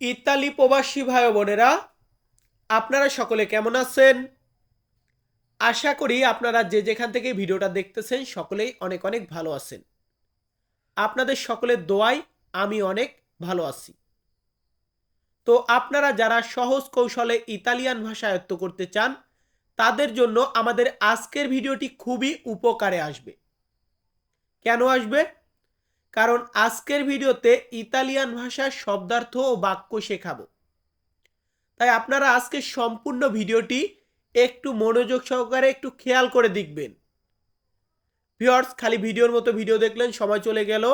Italy প্রবাসী ভাই বোনেরা, আপনারা সকলে কেমন আছেন? আশা করি আপনারা যে যেখান থেকে ভিডিওটা দেখতেছেন সকলেই অনেক অনেক ভালো আছেন। আপনাদের সকলের দোয়ায় আমি অনেক ভালো আছি। তো আপনারা যারা সহজ কৌশলে ইতালিয়ান ভাষা আয়ত্ত করতে চান, তাদের জন্য আমাদের আজকের ভিডিওটি খুবই উপকারে আসবে। কেন আসবে? কারণ আজকের ভিডিওতে ইতালিয়ান ভাষার শব্দার্থ ও বাক্য শেখাবো। তাই আপনারা আজকে সম্পূর্ণ ভিডিওটি একটু মনোযোগ সহকারে একটু খেয়াল করে দেখবেন। ভিওর্স খালি ভিডিওর মতো ভিডিও দেখলেন, সময় চলে গেল,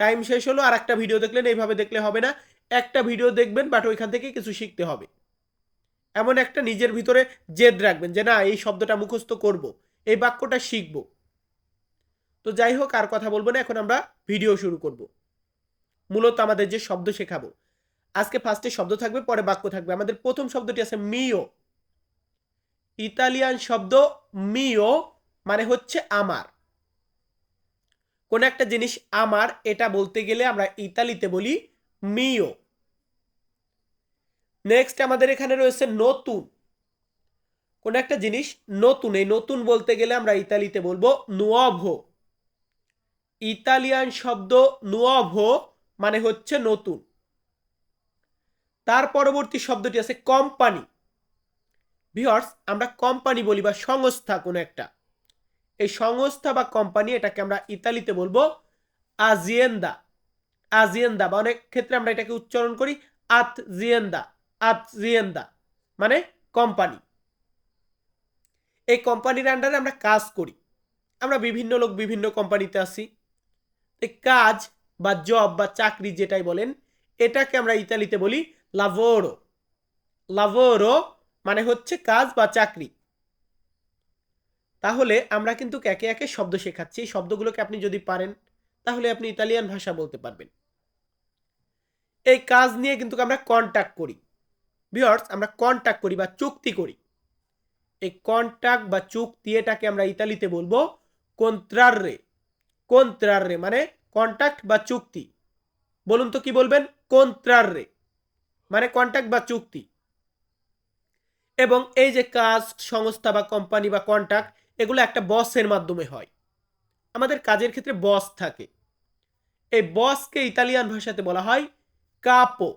টাইম শেষ হলো, আর একটা ভিডিও দেখলেন, এইভাবে দেখলে হবে না। একটা ভিডিও দেখবেন, বাট ওইখান থেকে কিছু শিখতে হবে। এমন একটা নিজের ভিতরে জেদ রাখবেন যে, না, এই শব্দটা মুখস্থ করব, এই বাক্যটা শিখব। তো যাই হোক, আর কথা বলব না, এখন আমরা ভিডিও শুরু করব। মূলত আমাদের যে শব্দ শেখাবো। আজকে ফার্স্টে শব্দ থাকবে, পরে বাক্য থাকবে। আমাদের প্রথম শব্দটি আছে মিও। ইতালিয়ান শব্দ মিও মানে হচ্ছে আমার। কোন একটা জিনিস আমার, এটা বলতে গেলে আমরা ইতালিতে বলি মিও। নেক্সট আমাদের এখানে রয়েছে নতুন। কোন একটা জিনিস নতুন, এই নতুন বলতে গেলে আমরা ইতালিতে বলব নুয়াভো ইতালিয়ান শব্দ নুয়াভো মানে হচ্ছে নতুন। তার পরবর্তী শব্দটি আছে কোম্পানি ভিওর্স আমরা কোম্পানি বলি বা সংস্থা কোনো একটা। এই সংস্থা বা কোম্পানি এটাকে আমরা ইতালিতে বলব আজিয়েন্দা আজিয়েন্দা বা অনেক ক্ষেত্রে আমরা এটাকে উচ্চারণ করি আত জিয়েন্দা আত জিয়েন্দা মানে কোম্পানি এই কোম্পানির আন্ডারে আমরা কাজ করি। আমরা বিভিন্ন লোক বিভিন্ন কোম্পানিতে আছি এই কাজ বা জব বা চাকরি যেটাই বলেন, এটাকে আমরা ইতালিতে বলি লাভোরো লাভোরো মানে হচ্ছে কাজ বা চাকরি। তাহলে আমরা কিন্তু একে একে শব্দ শেখাচ্ছি, এই শব্দগুলোকে আপনি যদি পারেন, তাহলে আপনি ইতালিয়ান ভাষা বলতে পারবেন। এই কাজ নিয়ে কিন্তু আমরা কন্ট্যাক্ট করি। বিয়ার্স আমরা কন্ট্যাক্ট করি বা চুক্তি করি। এই কন্ট্যাক্ট বা চুক্তি এটাকে আমরা ইতালিতে বলব কন্ত্রাররে কন্ত্রাররে মানে কন্ট্যাক্ট বা চুক্তি। বলুন তো কি বলবেন? কন্ত্রাররে মানে কন্ট্যাক্ট বা চুক্তি। এবং এই যে কাজ সংস্থা বা কোম্পানি বা কন্ট্যাক্ট এগুলো একটা বসের মাধ্যমে হয়। আমাদের কাজের ক্ষেত্রে বস থাকে। এই বসকে ইতালিয়ান ভাষাতে বলা হয় কাপো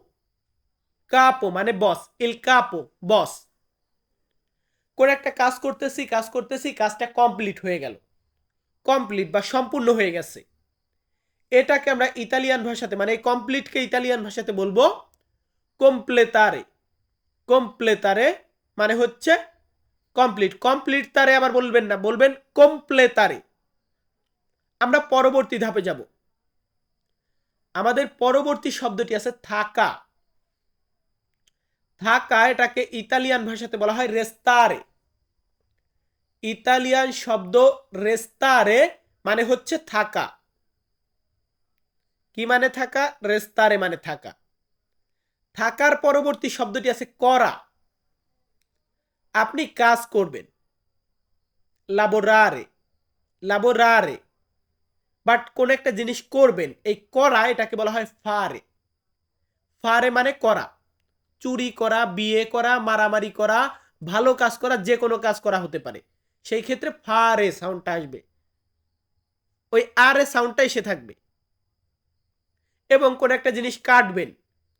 কাপো মানে বস ইল কাপো বস কোন একটা কাজ করতেছি কাজ করতেছি, কাজটা কমপ্লিট হয়ে গেল। কমপ্লিট বা সম্পূর্ণ হয়ে গেছে। এটাকে আমরা ইতালিয়ান ভাষাতে মানে এই কমপ্লিটকে ইতালিয়ান ভাষাতে বলব কমপ্লেতারে কমপ্লেতারে মানে হচ্ছে কমপ্লিট কমপ্লিট তারে আবার বলবেন না, বলবেন কমপ্লেতারে আমরা পরবর্তী ধাপে যাব। আমাদের পরবর্তী শব্দটি আছে থাকা। থাকা এটাকে ইতালিয়ান ভাষাতে বলা হয় রেস্তারে ইতালিয়ান শব্দ রেস্তারে মানে হচ্ছে থাকা। কি মানে থাকা? রেস্তারে মানে থাকা। থাকার পরবর্তী শব্দটি আছে করা। আপনি কাজ করবেন। লাবোরারে লাবোরারে বাট কোন একটা জিনিস করবেন, এই করা এটাকে বলা হয় ফারে ফারে মানে করা। চুরি করা, বিয়ে করা, মারামারি করা, ভালো কাজ করা যে কোনো কাজ করা হতে পারে। সেই ক্ষেত্রে ফারে সাউন্ডটা আসবে। ওই আর এ সাউন্ডটা এসে থাকবে। এবং কোন একটা জিনিস কাটবেন।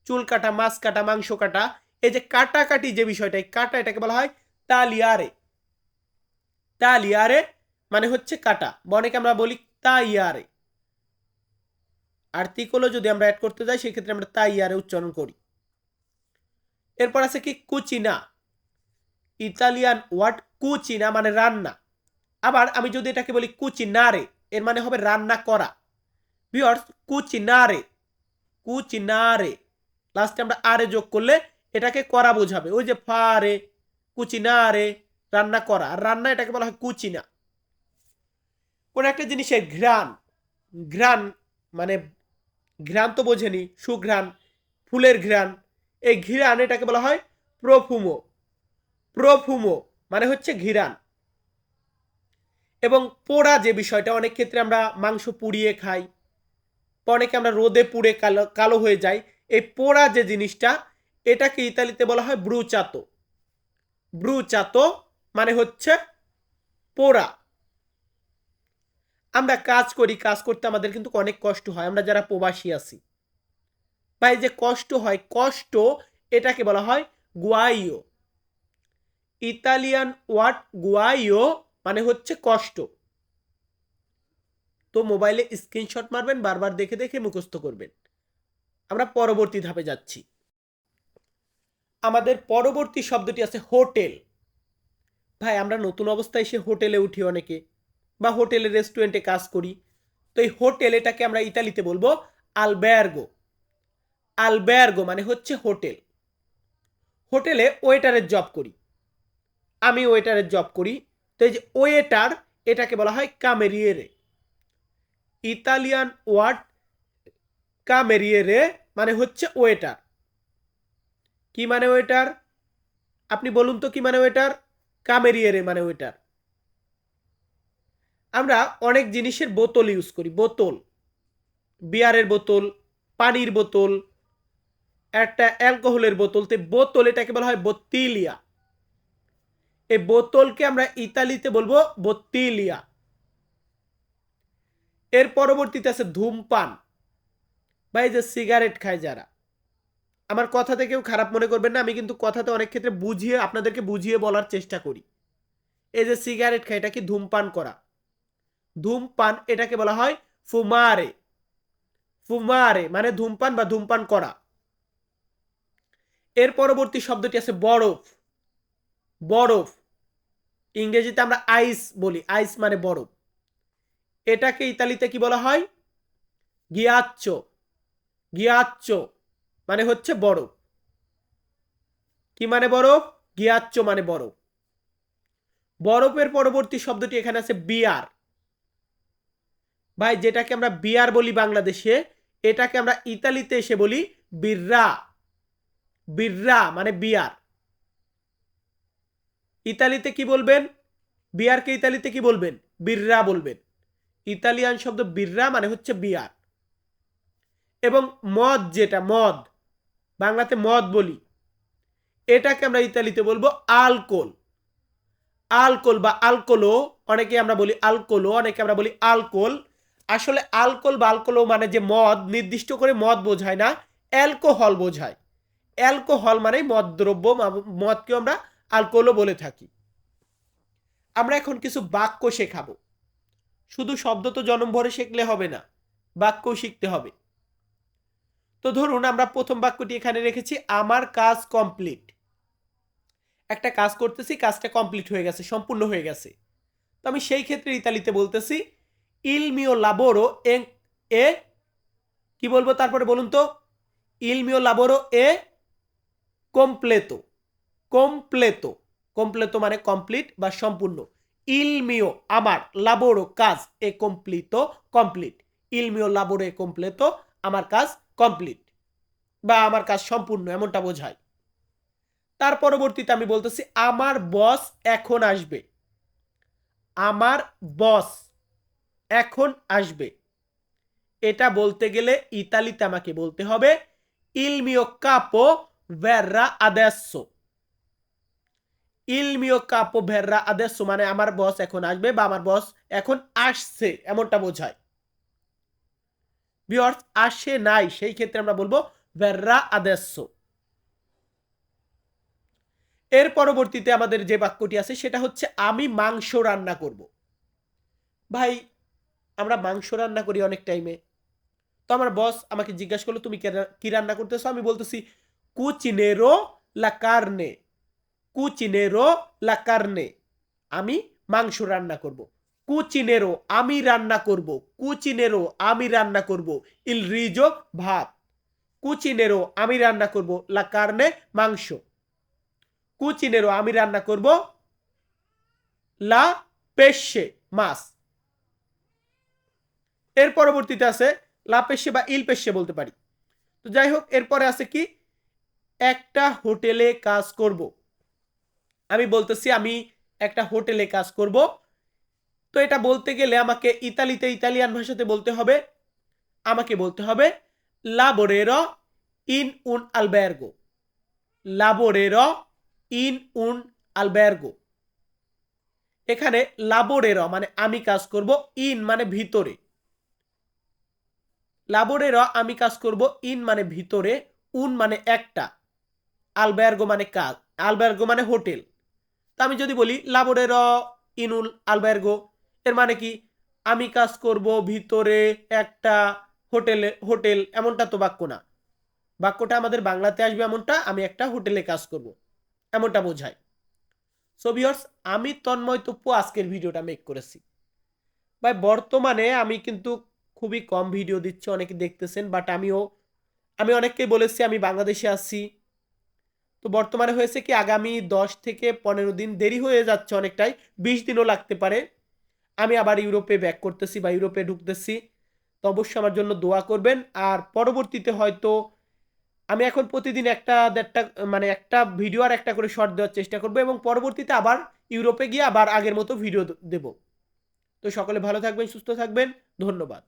চুল কাটা, মাছ কাটা, মাংস কাটা, এই যে কাটাকাটি যে বিষয়টা, এই কাটা এটাকে বলা হয় তালিয়ারে। তালিয়ারে মানে হচ্ছে কাটা। অনেকে আমরা বলি তাইয়ারে। আর্টিকলও যদি আমরা অ্যাড করতে যাই সেক্ষেত্রে আমরা তাইয়ারে উচ্চারণ করি। এরপর আছে কি? কুচিনা। ইতালিয়ান ওয়ার্ড কুচিনা মানে রান্না। আবার আমি যদি এটাকে বলি কুচিনারে, এর মানে হবে রান্না করা। বিয়ার্স কুচিনারে কুচিনারে। লাস্টে আমরা আরে যোগ করলে এটাকে করা বোঝাবে। ওই যে ফারে, কুচিনারে, রান্না করা। আর রান্না এটাকে বলা হয় কুচিনা। কোন একটা জিনিসের ঘ্রাণ ঘ্রাণ মানে ঘ্রাণ তো বোঝেনি, সুঘ্রাণ, ফুলের ঘ্রাণ, এই ঘিরান এটাকে বলা হয় প্রফুমো প্রফুমো মানে হচ্ছে ঘিরান। এবং পোড়া যে বিষয়টা, অনেক ক্ষেত্রে আমরা মাংস পুড়িয়ে খাই অনেকে আমরা রোদে পুড়ে কালো কালো হয়ে যাই, এই পোড়া যে জিনিসটা, এটাকে ইতালিতে বলা হয় ব্রুচাতো। ব্রুচাতো মানে হচ্ছে পোড়া। আমরা কাজ করি, কাজ করতে আমাদের কিন্তু অনেক কষ্ট হয়, আমরা যারা প্রবাসী আছি। ভাই যে কষ্ট হয়, কষ্ট এটাকে বলা হয় গুয়াইও। ইতালিয়ান ওয়ার্ড গুয়াইও মানে হচ্ছে কষ্ট। তো মোবাইলে স্ক্রিনশট মারবেন, বারবার দেখে দেখে মুখস্থ করবেন। আমরা পরবর্তী ধাপে যাচ্ছি। আমাদের পরবর্তী শব্দটি আছে হোটেল। ভাই, আমরা নতুন অবস্থায় এসে হোটেলে উঠি অনেকে বা হোটেলে রেস্টুরেন্টে কাজ করি। তো এই হোটেল এটাকে আমরা ইতালিতে বলব আলব্যার্গো আলব্যার্গো মানে হচ্ছে হোটেল। হোটেলে ওয়েটারের জব করি। আমি ওয়েটারের জব করি। তো এই যে ওয়েটার, এটাকে বলা হয় কামেরিয়েরে। ইতালিয়ান ওয়ার্ড কামেরিয়েরে মানে হচ্ছে ওয়েটার। কি মানে ওয়েটার? আপনি বলুন তো কি মানে ওয়েটার? কামেরিয়েরে মানে ওয়েটার। আমরা অনেক জিনিসের বোতল ইউজ করি, বোতল। বিয়ারের বোতল, পানির বোতল, একটা অ্যালকোহলের বোতল, তো বোতল এটাকে বলা হয় বত্তিলিয়া। এই বোতলকে আমরা ইতালিতে বলব বত্তিলিয়া। এর পরবর্তীতে আছে ধূমপান। বা এই যে সিগারেট খায় যারা। আমার কথাতে কেউ খারাপ মনে করবেন না, আমি কিন্তু কথাতে অনেক ক্ষেত্রে বুঝিয়ে, আপনাদেরকে বুঝিয়ে বলার চেষ্টা করি। এই যে সিগারেট খায়, এটা কি ধূমপান করা? ধূমপান, এটাকে বলা হয় ফুমারে। ফুমারে মানে ধূমপান বা ধূমপান করা। এর পরবর্তী শব্দটি আছে বরফ। বরফ। ইংরেজিতে আমরা আইস বলি আইস মানে বরফ। এটাকে ইতালিতে কি বলা হয়? গিয়াচ্চ গিয়াচ্চ মানে হচ্ছে বরফ। কি মানে বরফ? গিয়াচ্চ মানে বরফ। বরফের পরবর্তী শব্দটি এখানে আছে বিয়ার ভাই, যেটাকে আমরা বিয়ার বলি বাংলাদেশে, এটাকে আমরা ইতালিতে এসে বলি বিররা বিররা মানে বিয়ার ইতালিতে কি বলবেন? বিয়ারকে ইতালিতে কি বলবেন? বিররা বলবেন। ইতালিয়ান শব্দ বিররা মানে হচ্ছে বিয়ার। এবং মদ যেটা, মদ, বাংলাতে মদ বলি, এটাকে আমরা ইতালিতে বলব আলকোল। আলকোল বা আলকোলো অনেকে আমরা বলি আলকোলো অনেকে আমরা বলি আলকোল। আসলে আলকোল বা আলকোলো মানে যে মদ, নির্দিষ্ট করে মদ বোঝায় না, অ্যালকোহল বোঝায়। অ্যালকোহল মানে মদ দ্রব্য মদকেও আমরা আলকোহলও বলে থাকি। আমরা এখন কিছু বাক্য শেখাবো। শুধু শব্দ তো জন্ম ভরে শিখলে হবে না বাক্য শিখতে হবে। তো ধরুন আমরা প্রথম বাক্যটি এখানে রেখেছি, আমার কাজ কমপ্লিট একটা কাজ করতেছি, কাজটা কমপ্লিট হয়ে গেছে, সম্পূর্ণ হয়ে গেছে। তো আমি সেই ক্ষেত্রে ইতালিতে বলতেছি ইল মিও লাবোরো এ এ, কি বলব তারপরে বলুন তো? ইলমিও লাবোরো এ কমপ্লেতো কমপ্লেতো কমপ্লেতো মানে কমপ্লিট বা সম্পূর্ণ। ইলমিও আমার লাবোরো কাজ, এ কমপ্লিতো কমপ্লিট ইলমিও লাবোরো এ কমপ্লেতো আমার কাজ কমপ্লিট বা আমার কাজ সম্পূর্ণ, এমনটা বোঝায়। তার পরবর্তীতে আমি বলতেছি, আমার বস এখন আসবে। আমার বস এখন আসবে। এটা বলতে গেলে ইতালিতে আমাকে বলতে হবে ইলমিও কাপো ভেররা আদেসো ইলমিও কাপো ভেররা আদেসো মানে আমার বস এখন আসবে বা আমার বস এখন আসছে, এমনটা বোঝায়। বিয়ার্স আসে নাই, সেই ক্ষেত্রে আমরা বলব ভেররা আদেসো এর পরবর্তীতে আমাদের যে বাক্যটি আছে, সেটা হচ্ছে, আমি মাংস রান্না করব। ভাই, আমরা মাংস রান্না করি অনেক টাইমে তো আমার বস আমাকে জিজ্ঞাসা করল, তুমি কি রান্না করতেছো? আমি বলতেছি, কুচিনেরো লা কার্নে। কুচিনেরো লা কার্নে। আমি মাংস রান্না করব। কুচিনেরো আমি রান্না করব। কুচিনেরো আমি রান্না করব। ইল রিজো ভাত। কুচিনেরো আমি রান্না করব। লা কার্নে মাংস। কুচিনেরো আমি রান্না করব। লা পেশে মাছ। এর পরবর্তীতে আছে লা পেশে বা ইল পেশে বলতে পারি। তো যাই হোক, এরপরে আছে কি? একটা হোটেলে কাজ করব। আমি বলতেছি, আমি একটা হোটেলে কাজ করব। তো এটা বলতে গেলে আমাকে ইতালিতে, ইতালিয়ান ভাষাতে বলতে হবে। আমাকে বলতে হবে লাবোরেরো ইন উন আলবার্গো লাবোরের ইন উন আলবার্গো এখানে লাবোরের মানে আমি কাজ করব ইন মানে ভিতরে। লাবোরের আমি কাজ করব ইন মানে ভিতরে উন মানে একটা। আলবার্গো মানে কাজ আলবার্গো মানে হোটেল। তা আমি যদি বলি, লাবোরের ইনুল আলবার্গো এর মানে কি? আমি কাজ করব ভিতরে একটা হোটেলে, হোটেল এমনটা তো বাক্য না। বাক্যটা আমাদের বাংলাতে আসবে এমনটা, আমি একটা হোটেলে কাজ করব, এমনটা বোঝায়। সো ভিউয়ার্স আমি তন্ময় তপ্পু আজকের ভিডিওটা মেক করেছি। ভাই, বর্তমানে আমি কিন্তু খুবই কম ভিডিও দিচ্ছি, অনেকে দেখতেছেন বাট আমিও, আমি অনেককে বলেছি, আমি বাংলাদেশে আছি তো বর্তমানে হয়েছে কি আগামী দশ থেকে পনেরো দিন দেরি হয়ে যাচ্ছে অনেকটাই, বিশ দিনও লাগতে পারে। আমি আবার ইউরোপে ব্যাক করতেছি বা ইউরোপে ঢুকতেছি, তো অবশ্যই আমার জন্য দোয়া করবেন। আর পরবর্তীতে হয়তো আমি এখন প্রতিদিন একটা দেড়টা মানে একটা ভিডিও আর একটা করে শর্ট দেওয়ার চেষ্টা করব এবং পরবর্তীতে আবার ইউরোপে গিয়ে আবার আগের মতো ভিডিও দেব। তো সকলে ভালো থাকবেন, সুস্থ থাকবেন, ধন্যবাদ।